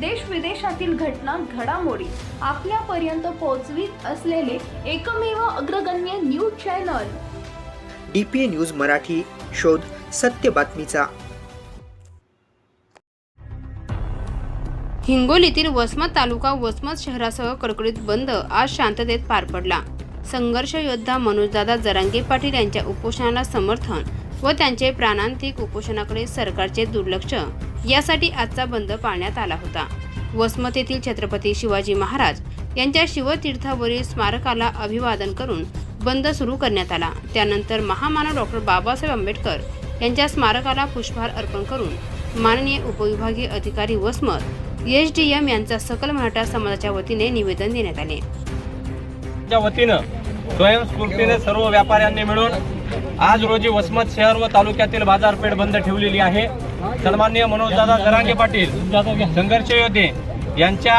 देश विदेशातील घटना घडामोडी आपल्यापर्यंत पोहोचवीत असलेले एकमेव अग्रगण्य news channel. D P A news Marathi शोध सत्य बातमीचा. हिंगोलीतील वसमत तालुका वसमत शहरासह कडकडीत बंद आज शांततेत पार पडला. संघर्ष योद्धा मनोजदादा जरांगे पाटील यांच्या उपोषणाला समर्थन व त्यांचे प्राणांतिक उपोषणाकडे सरकारचे दुर्लक्ष. यासाठी आजचा बंद पाळण्यात आला होता. वसमत येथील छत्रपती शिवाजी महाराज यांच्या शिवतीर्थावरील स्मारकाला अभिवादन करून बंद सुरू करण्यात आला. त्यानंतर महामानव डॉक्टर बाबासाहेब आंबेडकर यांच्या स्मारकाला पुष्पहार अर्पण करून माननीय उपविभागीय अधिकारी वसमत एच डी एम यांचा सकल मराठा समाजाच्या वतीने निवेदन देण्यात आले. वतीनं स्वयंस्फूर्तीने सर्व व्यापाऱ्यांनी मिळून आज रोजी वसमत शहर व तालुक्यातील बाजारपेठ बंद ठेवलेली आहे. सन्माननीय मनोजदादा जरांगे पाटील संघर्ष योद्धे यांच्या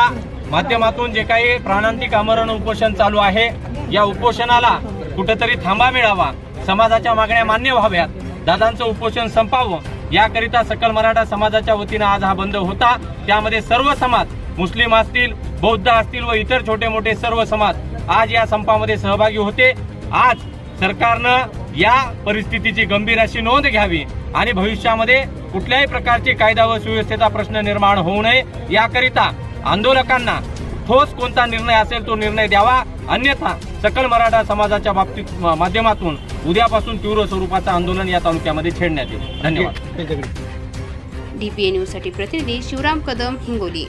माध्यमातून जे काही प्राणांतिक आमरण उपोषण चालू आहे या उपोषणाला कुठेतरी थांबा मिळावा समाजाच्या मागण्या मान्य व्हाव्यात दादांचं उपोषण संपावं याकरिता सकल मराठा समाजाच्या वतीनं आज हा बंद होता. त्यामध्ये सर्व समाज मुस्लिम असतील बौद्ध असतील व इतर छोटे मोठे सर्व समाज आज या संपामध्ये सहभागी होते. आज सरकारनं या परिस्थितीची गंभीर अशी नोंद घ्यावी आणि भविष्यामध्ये कुठल्याही प्रकारची कायदा व सुव्यवस्थेचा प्रश्न निर्माण होऊ नये याकरिता आंदोलकांना ठोस कोणता निर्णय असेल तो निर्णय द्यावा. अन्यथा सकल मराठा समाजाच्या बाबतीत माध्यमातून उद्यापासून तीव्र स्वरूपाचं आंदोलन या तालुक्यामध्ये छेडण्यात येईल. धन्यवाद. डीपीए न्यूजसाठी प्रतिनिधी शिवराम कदम हिंगोली.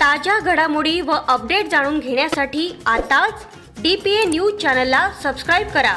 ताज्या घडामोडी व अपडेट जाणून घेण्यासाठी आताच डी पी ए न्यूज चॅनलला सबस्क्राईब करा.